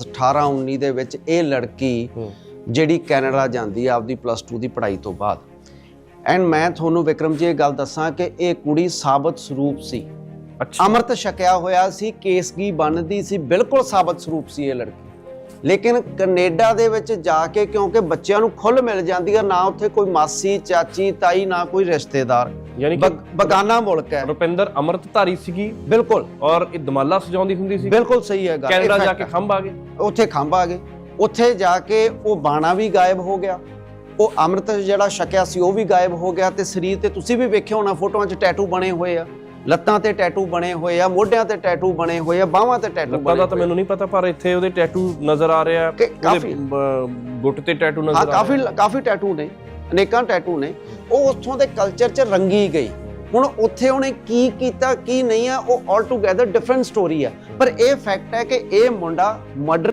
18 19 ਦੇ ਵਿੱਚ ਇਹ ਲੜਕੀ ਜਿਹੜੀ ਕੈਨੇਡਾ ਜਾਂਦੀ ਆ ਆਪਦੀ ਪਲੱਸ 2 ਦੀ ਪੜ੍ਹਾਈ ਤੋਂ ਬਾਅਦ। ਐਂਡ ਮੈਂ ਤੁਹਾਨੂੰ ਵਿਕਰਮ ਜੀ ਇਹ ਗੱਲ ਦੱਸਾਂ ਕਿ ਇਹ ਕੁੜੀ ਸਾਬਤ ਸਰੂਪ ਸੀ। ਅੱਛਾ। ਅੰਮ੍ਰਿਤ ਛਕਿਆ ਹੋਇਆ ਸੀ ਕੇਸਗੀ ਬਣਦੀ ਸੀ ਬਿਲਕੁਲ ਸਾਬਤ ਸਰੂਪ ਸੀ ਇਹ ਲੜਕੀ। ਲੇਕਿਨ ਕੈਨੇਡਾ ਦੇ ਵਿੱਚ ਜਾ ਕੇ ਕਿਉਂਕਿ ਬੱਚਿਆਂ ਨੂੰ ਖੁੱਲ ਮਿਲ ਜਾਂਦੀ ਆ ਨਾ ਉੱਥੇ ਕੋਈ ਮਾਸੀ ਚਾਚੀ ਤਾਈ ਨਾ ਕੋਈ ਰਿਸ਼ਤੇਦਾਰ। ਯਾਨੀ ਕਿ ਬਗ- ਬਗਾਨਾ ਮੁਲਕ ਹੈ। ਰੁਪਿੰਦਰ ਅੰਮ੍ਰਿਤਧਾਰੀ ਸੀਗੀ। ਬਿਲਕੁਲ। ਔਰ ਇਹ ਦਮਾਲਾ ਸਜਾਉਂਦੀ ਹੁੰਦੀ ਸੀ। ਬਿਲਕੁਲ ਸਹੀ ਹੈ ਗੱਲ। ਕੈਨੇਡਾ ਜਾ ਕੇ ਹੈ। ਖੰਭ ਆ ਗਏ। ਉੱਥੇ ਖੰਭ ਆ ਗਏ। ਉੱਥੇ ਜਾ ਕੇ ਉਹ ਬਾਣਾ ਵੀ ਗਾਇਬ ਹੋ ਗਿਆ। ਉਹ ਅੰਮ੍ਰਿਤ ਜਿਹੜਾ ਛਕਿਆ ਸੀ ਉਹ ਵੀ ਗਾਇਬ ਹੋ ਗਿਆ ਤੇ ਸਰੀਰ ਤੇ ਤੁਸੀਂ ਵੀ ਵੇਖਿਆ ਹੋਣਾ ਫੋਟੋਆਂ 'ਚ ਟੈਟੂ ਬਣੇ ਹੋਏ ਆ। ਲੱਤਾਂ ਤੇ ਟੈਟੂ ਬਣੇ ਹੋਏ ਆ ਮੋਢਿਆਂ ਤੇ ਟੈਟੂ ਬਣੇ ਹੋਏ ਆ ਬਾਹਾਂ ਤੇ ਟੈਟੂ ਬਣੇ ਦਾ ਤਾਂ। ਮੈਨੂੰ ਨਹੀਂ ਪਤਾ ਪਰ ਇੱਥੇ ਉਹਦੇ ਟੈਟੂ ਨਜ਼ਰ ਆ ਰਿਹਾ। ਕਾਫੀ- ਗੁੱਟ ਤੇ ਟੈਟੂ ਨਜ਼ਰ ਆ ਰਿਹਾ। ਕਾਫੀ ਕਾਫੀ ਟੈਟੂ ਨੇ ਅਨੇਕਾਂ ਟੈਟੂ ਨੇ। ਉਹ ਉੱਥੋਂ ਦੇ ਕਲਚਰ 'ਚ ਰੰਗੀ ਗਈ। ਹੁਣ ਉੱਥੇ ਉਹਨੇ ਕੀ ਕੀਤਾ ਕੀ ਨਹੀਂ ਆ ਉਹ ਆਲ ਟੂਗੇਦਰ ਡਿਫਰੈਂਟ ਸਟੋਰੀ ਆ। ਪਰ ਇਹ ਫੈਕਟ ਹੈ ਕਿ ਇਹ ਮੁੰਡਾ ਮਰਡਰ